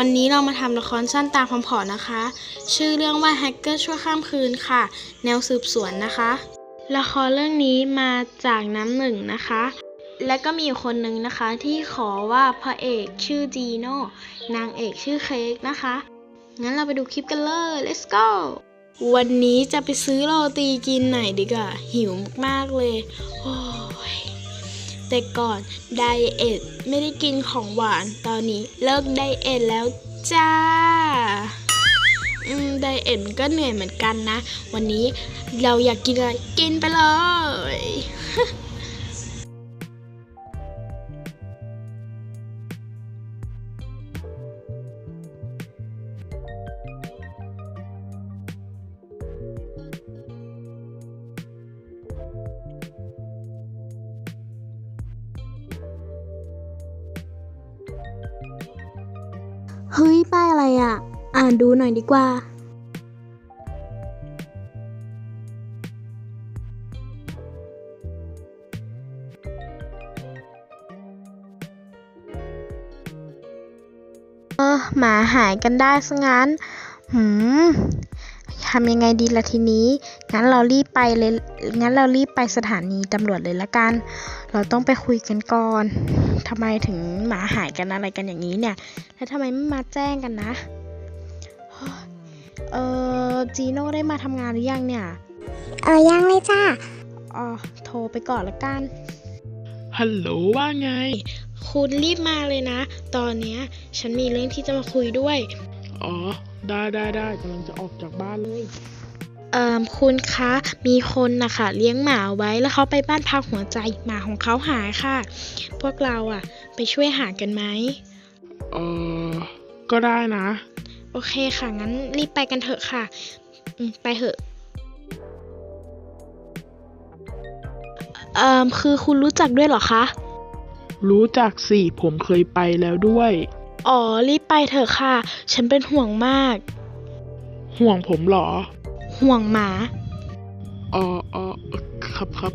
วันนี้เรามาทำละครสั้นตามคำขอนะคะ ชื่อเรื่องว่าแฮกเกอร์ชั่วข้ามคืนค่ะ แนวสืบสวนนะคะ ละครเรื่องนี้มาจากน้ำหนึ่งนะคะ และก็มีคนหนึ่งนะคะที่ขอว่าพระเอกชื่อจีโน่นางเอกชื่อเค้กนะคะ งั้นเราไปดูคลิปกันเลย let's go วันนี้จะไปซื้อโรตีกินไหนดีกว่าหิวมากๆเลย โอ้ย แต่ก่อนไดเอทไม่ได้กินของหวาน ตอนนี้เลิกไดเอทแล้วจ้าอืมไดเอทมันก็เหนื่อยเหมือนกันนะ วันนี้เราอยากกินอะไร กินไปเลย เฮ้ย ป้ายอะไรอะ อ่านดูหน่อยดีกว่า เออ หมาหายกันได้ซะงั้น หืมำยังไงดีล่ะทีนี้ งั้นเรารีบไปเลย งั้นเรารีบไปสถานีตำรวจเลยละกัน เราต้องไปคุยกันก่อน ทำไมถึงหมาหายกันอะไรกันอย่างนี้เนี่ย แล้วทำไมไม่มาแจ้งกันนะ เออจีโน่ได้มาทำงานหรือยังเนี่ย เออยังเลยจ้าอ๋อโทรไปก่อนละกัน ฮัลโหลว่าไง คุณรีบมาเลยนะ ตอนเนี้ย ฉันมีเรื่องที่จะมาคุยด้วย อ๋อ ได้ได้ได้กำลังจะออกจากบ้านเลยเอ่อคุณคะมีคนนะคะเลี้ยงหมาไว้แล้วเขาไปบ้านพักหัวใจหมาของเขาหายค่ะ พวกเราอะไปช่วยหากันไหมเออก็ได้นะ โอเคค่ะงั้นรีบไปกันเถอะค่ะอืมไปเถอะเอ่อคือคุณรู้จักด้วยเหรอคะ รู้จักสิผมเคยไปแล้วด้วย อ๋อ รีบไปเถอะค่ะ ฉันเป็นห่วงมาก ห่วงผมเหรอ ห่วงหมา อ๋ออ๋อครับครับ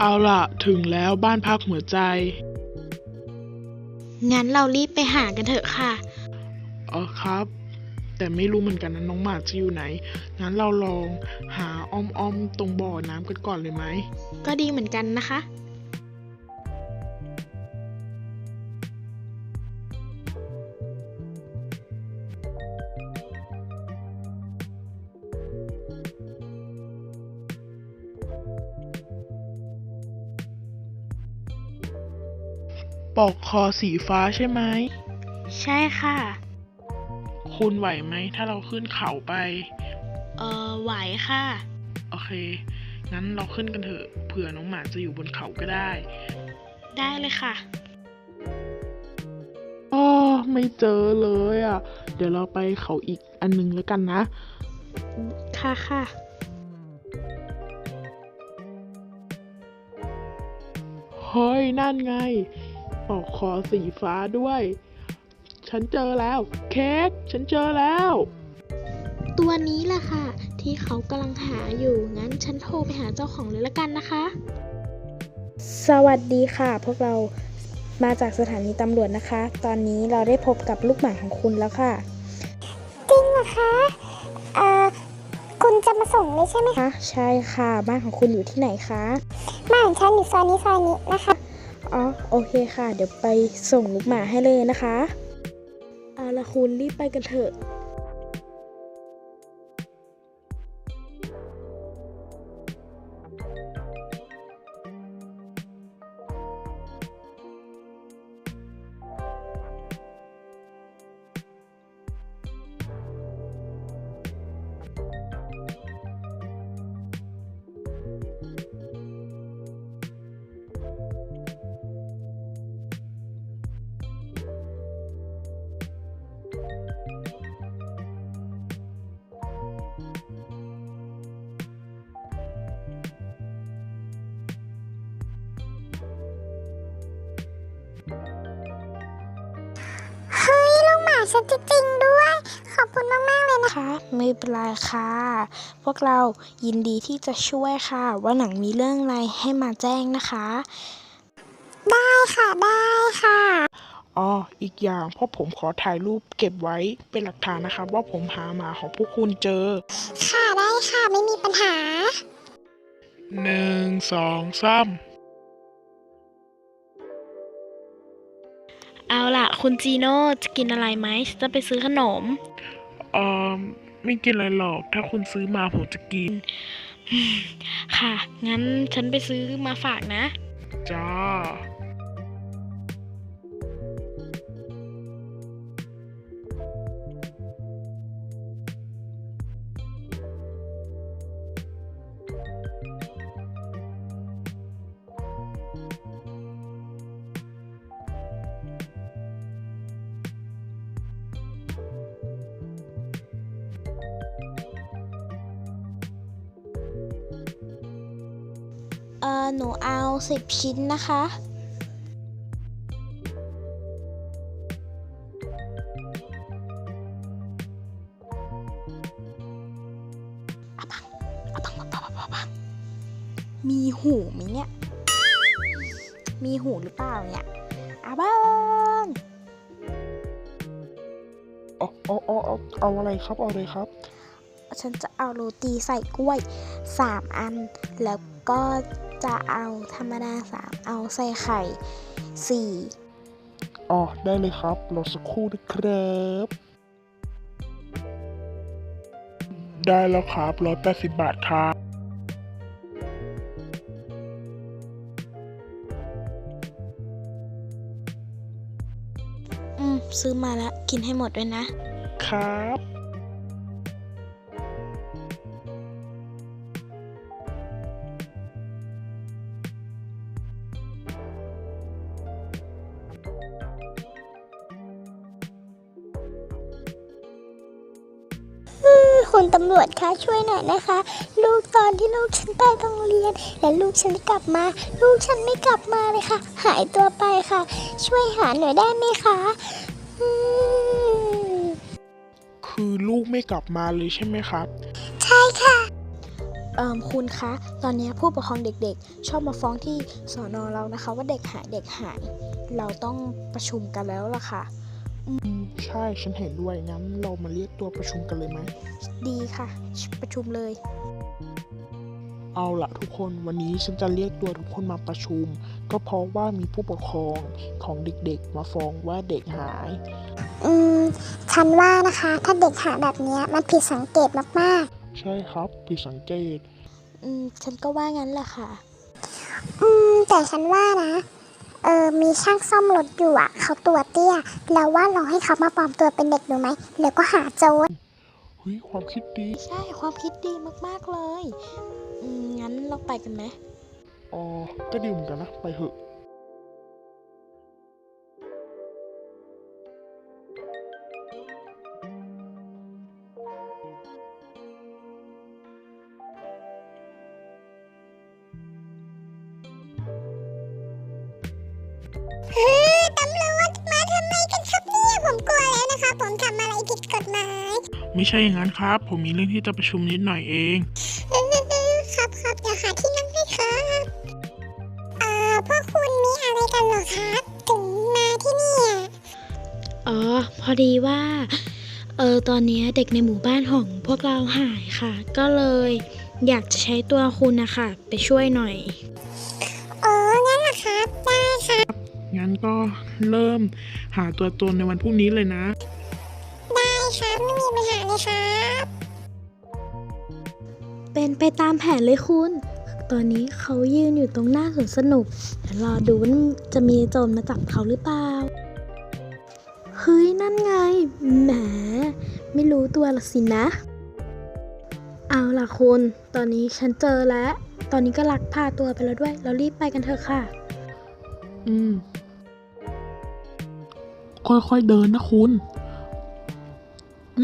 เอาล่ะ ถึงแล้วบ้านพักหัวใจ งั้นเรารีบไปหากันเถอะค่ะ อ๋อครับ แต่ไม่รู้เหมือนกันนะน้องหมาจะอยู่ไหน งั้นเราลองหาอ้อมๆตรงบ่อน้ำกันก่อนเลยไหม ก็ดีเหมือนกันนะคะ ปอกคอสีฟ้าใช่ไหม ใช่ค่ะ คุณไหวไหมถ้าเราขึ้นเขาไป เออไหวค่ะ โอเค งั้นเราขึ้นกันเถอะ เผื่อน้องหมาจะอยู่บนเขาก็ได้ ได้เลยค่ะอ๋อไม่เจอเลยอะ เดี๋ยวเราไปเขาอีกอันนึงแล้วกันนะ ค่ะค่ะเฮ้ย นั่นไง ปอกคอสีฟ้าด้วย ฉันเจอแล้ว เค้ก ฉันเจอแล้ว ตัวนี้แหละค่ะ ที่เขากำลังหาอยู่ งั้นฉันโทรไปหาเจ้าของเลยละกันนะคะ สวัสดีค่ะ พวกเรามาจากสถานีตำรวจนะคะ ตอนนี้เราได้พบกับลูกหมาของคุณแล้วค่ะ จริงเหรอคะเอ่อคุณจะมาส่งเลยใช่ไหมคะคะใช่ค่ะ บ้านของคุณอยู่ที่ไหนคะ บ้านฉันอยู่ซอยนี้ซอยนี้นะคะ อ๋อโอเคค่ะ เดี๋ยวไปส่งลูกหมาให้เลยนะคะเอาละคุณรีบไปกันเถอะ ฉันจริงๆด้วย ขอบคุณมากๆเลยนะค่ะไม่เป็นไรค่ะ พวกเรายินดีที่จะช่วยค่ะ ว่าหนังมีเรื่องอะไรให้มาแจ้งนะคะ ได้ค่ะได้ค่ะ อ๋อ อีกอย่างพ่อผมขอถ่ายรูปเก็บไว้เป็นหลักฐานนะครับ ว่าผมหาหมาของพวกคุณเจอ ค่ะได้ค่ะไม่มีปัญหา หนึ่งสองสาม เอาล่ะ คุณจีโน่จะกินอะไรไหมฉันจะไปซื้อขนม เอ่อไม่กินอะไรหรอก ถ้าคุณซื้อมาผมจะกิน ค่ะ งั้นฉันไปซื้อมาฝากนะ จ้า ออหนูเอาสิบชิ้นนะคะอะปังอะปังอะปังอะปังอะปังมีหูไหมเนี่ย มีหูหรือเปล่าเนี่ยอาบังเอาเอาเอาเอาเอาอะไรครับเอาอะไรครับ ฉันจะเอาโรตีใส่กล้วยสามอันแล้วก็ จะเอาธรรมดาสามเอาใส่ไข่สี่อ๋อได้เลยครับรอสักครู่นะครับ ได้แล้วครับร้อยแปดสิบบาทครับ อืม ซื้อมาแล้ว กินให้หมดด้วยนะ ครับ คุณตำรวจคะช่วยหน่อยนะคะ ลูกตอนที่ลูกฉันไปโรงเรียน และลูกฉันกลับมา ลูกฉันไม่กลับมาเลยค่ะ หายตัวไปค่ะ ช่วยหาหน่อยได้ไหมคะอืมคือลูกไม่กลับมาเลยใช่ไหมครับ ใช่ค่ะ เอ่อคุณคะ ตอนนี้ผู้ปกครองเด็กๆ ชอบมาฟ้องที่สอนอเรานะคะ ว่าเด็กหายเด็กหาย เราต้องประชุมกันแล้วล่ะค่ะ อืมใช่ฉันเห็นด้วยงั้นเรามาเรียกตัวประชุมกันเลยไหม ดีค่ะ ประชุมเลย เอาละทุกคนวันนี้ฉันจะเรียกตัวทุกคนมาประชุม ก็เพราะว่ามีผู้ปกครองของเด็กๆ มาฟ้องว่าเด็กหาย อืม ฉันว่านะคะ ถ้าเด็กหาแบบเนี้ยมันผิดสังเกตมากใช่ครับผิดสังเกตอืม ฉันก็ว่างั้นแหละค่ะๆอืม แต่ฉันว่านะ เออมีช่างซ่อมรถอยู่อะ เขาตัวเตี้ย แล้วว่าลองให้เขามาปลอมตัวเป็นเด็กดูไหมแล้วก็หาโจรเฮ้ยความคิดดี ใช่ความคิดดีมากๆเลยอืมงั้นเราไปกันไหมอ๋อก็ดีเหมือนกันนะ ไปเถอะ ผมทำอะไรผิดกฎหมาย ไม่ใช่อย่างนั้นครับ ผมมีเรื่องที่จะประชุมนิดหน่อยเองเออครับครับเดี๋ยวหาที่นั่งให้ครับอ่าพวกคุณมีอะไรกันเหรอครับ ถึงมาที่นี่อะอ๋อ พอดีว่า เออ ตอนนี้เด็กในหมู่บ้านของพวกเราหายค่ะ ก็เลยอยากจะใช้ตัวคุณนะคะไปช่วยหน่อย อ๋องั้นเหรอครับ ได้ครับ งั้นก็เริ่มหาตัวตนในวันพรุ่งนี้เลยนะได้ ครับไม่มีปัญหาเลยครับ เป็นไปตามแผนเลยคุณ ตอนนี้เขายืนอยู่ตรงหน้าสวนสนุกเดี๋ยวรอดูว่าจะมีโจรมาจับเขาหรือเปล่า เฮ้ย นั่นไง แหม ไม่รู้ตัวละสินะ เอาล่ะคุณ ตอนนี้ฉันเจอแล้ว ตอนนี้ก็ลักพาตัวไปแล้วด้วย เรารีบไปกันเถอะค่ะ อืม ค่อยๆเดินนะคุณ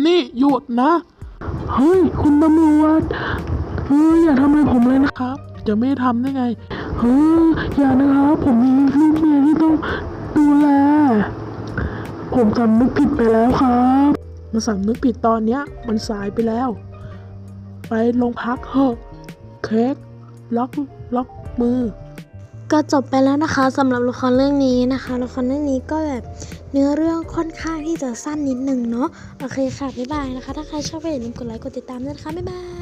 นี่หยุดนะ เฮ้ย คุณตำรวจเฮ้ยอย่าทำอะไรผมเลยนะครับ จะไม่ทำได้ไง เฮ้ยอย่านะครับผมมีลูกเมียที่ต้องดูแล ผมสำนึกผิดไปแล้วครับมาสำนึกผิดตอนเนี้ย มันสายไปแล้ว ไปโรงพักเถอะเค้กล็อกล็อกมือก็จบไปแล้วนะคะสำหรับละครเรื่องนี้นะคะละครเรื่องนี้ก็แบบ เนื้อเรื่องค่อนข้างที่จะสั้นนิดนึงเนาะโอเคค่ะบ๊ายบายนะคะ ถ้าใครชอบก็อย่าลืมกดไลค์กดติดตามด้วยนะคะบ๊ายบาย